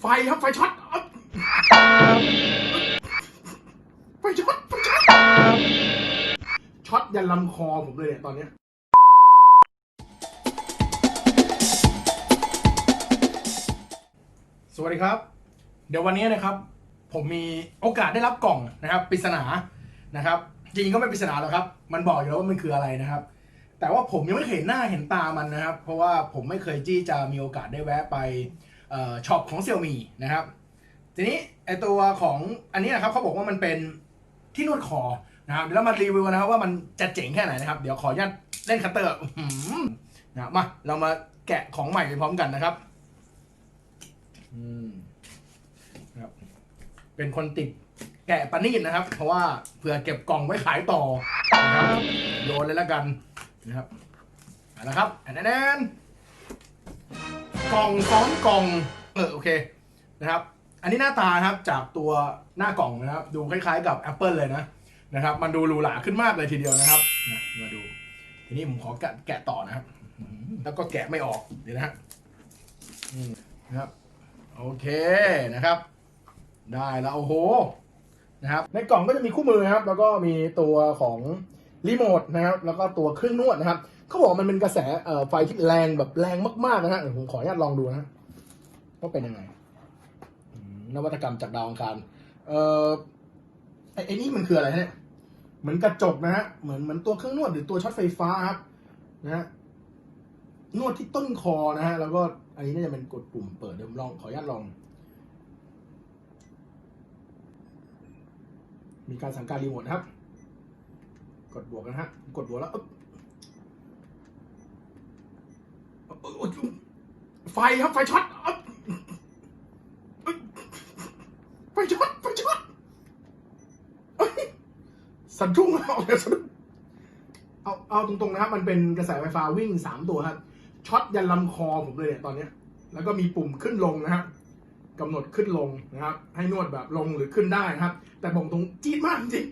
ไฟครับไฟช็อตไฟช็อตไฟช็อตช็อตยันลำคอผมเลยเนี่ยตอนเนี้ยสวัสดีครับ เดี๋ยววันนี้นะครับ ผมมีโอกาสได้รับกล่องนะครับปริศนานะครับ จริงๆก็ไม่ปริศนาหรอกครับ มันบอกอยู่แล้วว่ามันคืออะไรนะครับ แต่ว่าผมยังไม่เคยห็นหน้าเห็นตามันนะครับ เพราะว่าผมไม่เคยที่จะมีโอกาสได้แวะไป ช็อปของเซี่ยมี่นะครับทีนี้ไอตัวของอันนี้นะครับเขาบอกว่ามันเป็นที่นวดคอนะครับเดี๋ยวเรามารีวิวนะครับว่ามันจะเจ๋งแค่ไหนนะครับ เดี๋ยวขออนุญาตเล่นคัตเตอร์นะมาเรามาแกะของใหม่ไปพร้อมกันนะครับอืมนะครับเป็นคนติดแกะปานีดนะครับ เพราะว่าเผื่อเก็บกล่องไว้ขายต่อนะครับโยนเลยแล้วกันนะครับเอาละครับอันนั้น กล่องซ้อนกล่องเออโอเคนะครับ อันนี้หน้าตานะครับจากตัวหน้ากล่องนะครับ ดูคล้ายๆกับ Apple เลยนะนะครับ มันดูหรูหราขึ้นมากเลยทีเดียวนะครับนะมาดู ทีนี้ผมขอแกะแกะต่อนะครับ แล้วก็แกะไม่ออกเดี๋ยวนะฮะนะครับ โอเคนะครับ ได้แล้วโอ้โหนะครับ ในกล่องก็จะมีคู่มือนะครับ แล้วก็มีตัวของรีโมทนะครับ แล้วก็ตัวเครื่องนวดนะครับ เขาบอกว่ามันเป็นกระแสเอ่อไฟที่แรงแบบแรงมากๆนะฮะเดี๋ยวผมขออนุญาตลองดูนะว่าเป็นยังไงอืมนวัตกรรมจากดาวอังคารเอ่อไอ้ไอ้นี่มันคืออะไรเนี่ยเหมือนกระจกนะฮะเหมือนเหมือนตัวเครื่องนวดหรือตัวช็อตไฟฟ้าครับนะฮะนวดที่ต้นคอนะฮะแล้วก็อันนี้น่าจะเป็นกดปุ่มเปิดเดี๋ยวผมลองขออนุญาตลอง มีการสั่งการรีโมทนะครับ กดบวกนะฮะ กดบวกแล้วอึ๊บโอ๊ย ไฟครับไฟช็อตไฟช็อตไฟช็อตสะดุ้งเอาเลยสะดุ้งเอาเอาตรงๆนะครับ มันเป็นกระแสไฟฟ้าวิ่งสามตัวครับช็อตยันลำคอผมเลยเนี่ยตอนเนี้ย แล้วก็มีปุ่มขึ้นลงนะฮะกำหนดขึ้นลงนะครับ ให้นวดแบบลงหรือขึ้นได้นะครับ แต่บอกตรงจี๊ดมากจริง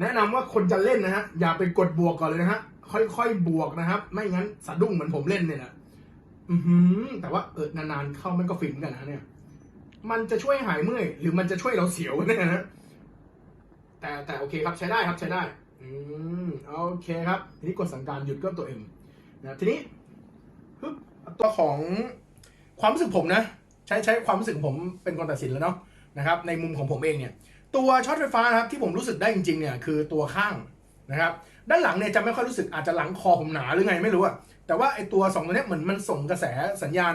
แนะนำว่าคนจะเล่นนะฮะอย่าไปกดบวกก่อนเลยนะฮะค่อยๆบวกนะครับ ไม่งั้นสะดุ้งเหมือนผมเล่นเนี่ยนะ อือแต่ว่าเออนานๆเข้ามันก็ฟินกันนะเนี่ย มันจะช่วยหายเมื่อยหรือมันจะช่วยเราเสียวเนี่ยนะแต่แต่โอเคครับใช้ได้ครับใช้ได้ อืมโอเคครับ ทีนี้กดสั่งการหยุดก็ตัวเอ็มนะทีนี้ฮึบตัวของความรู้สึกผมนะ ใช้ใช้ความรู้สึกผมเป็นคนตัดสินแล้วเนาะนะครับ ในมุมของผมเองเนี่ย ตัวช็อตไฟฟ้านะครับที่ผมรู้สึกได้จริงๆเนี่ยคือตัวข้าง นะครับด้านหลังเนี่ยจะไม่ค่อยรู้สึกอาจจะหลังคอผมหนาหรือไงไม่รู้อะแต่ว่าไอตัวสองตัวเนี้ยเหมือนมันส่งกระแสสัญญาณ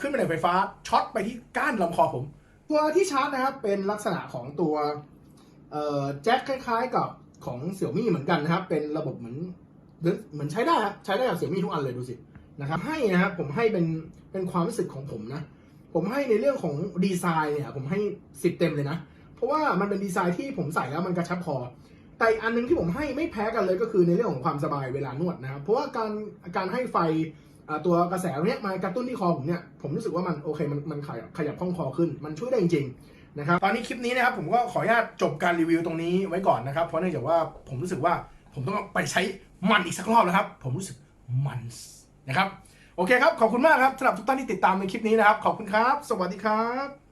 ขึ้นไปในไฟฟ้าช็อตไปที่ก้านลำคอผม ตัวที่ชาร์จนะครับเป็นลักษณะของตัวแจ็คคล้ายๆกับของเสี่ยมี่เหมือนกันนะครับ เป็นระบบเหมือนเหมือนใช้ได้ครับใช้ได้กับเสี่ยมี่ทุกอันเลยดูสินะครับให้นะครับผมให้เป็นเป็นความรู้สึกของผมนะ ผมให้ในเรื่องของดีไซน์เนี่ยผมให้สิบเต็มเลยนะ เพราะว่ามันเป็นดีไซน์ที่ผมใส่แล้วมันกระชับคอ แต่อันหนึงที่ผมให้ไม่แพ้กันเลยก็คือในเรื่องของความสบายเวลานวดนะครับ เพราะว่าการการให้ไฟตัวกระแสเนี้ยมากระตุ้นที่คอผมเนี่ยผมรู้สึกว่ามันโอเคมันมันขยับขยับข้องคอขึ้น มันช่วยได้จริงๆนะครับตอนนี้คลิปนี้นะครับผมก็ขออนุญาตจบการรีวิวตรงนี้ไว้ก่อนนะครับเพราะเนื่องจากว่าผมรู้สึกว่าผมต้องไปใช้มันอีกสักรอบนะครับผมรู้สึกมันนะครับโอเคครับขอบคุณมากครับสำหรับทุกท่านที่ติดตามในคลิปนี้นะครับขอบคุณครับ สวัสดีครับ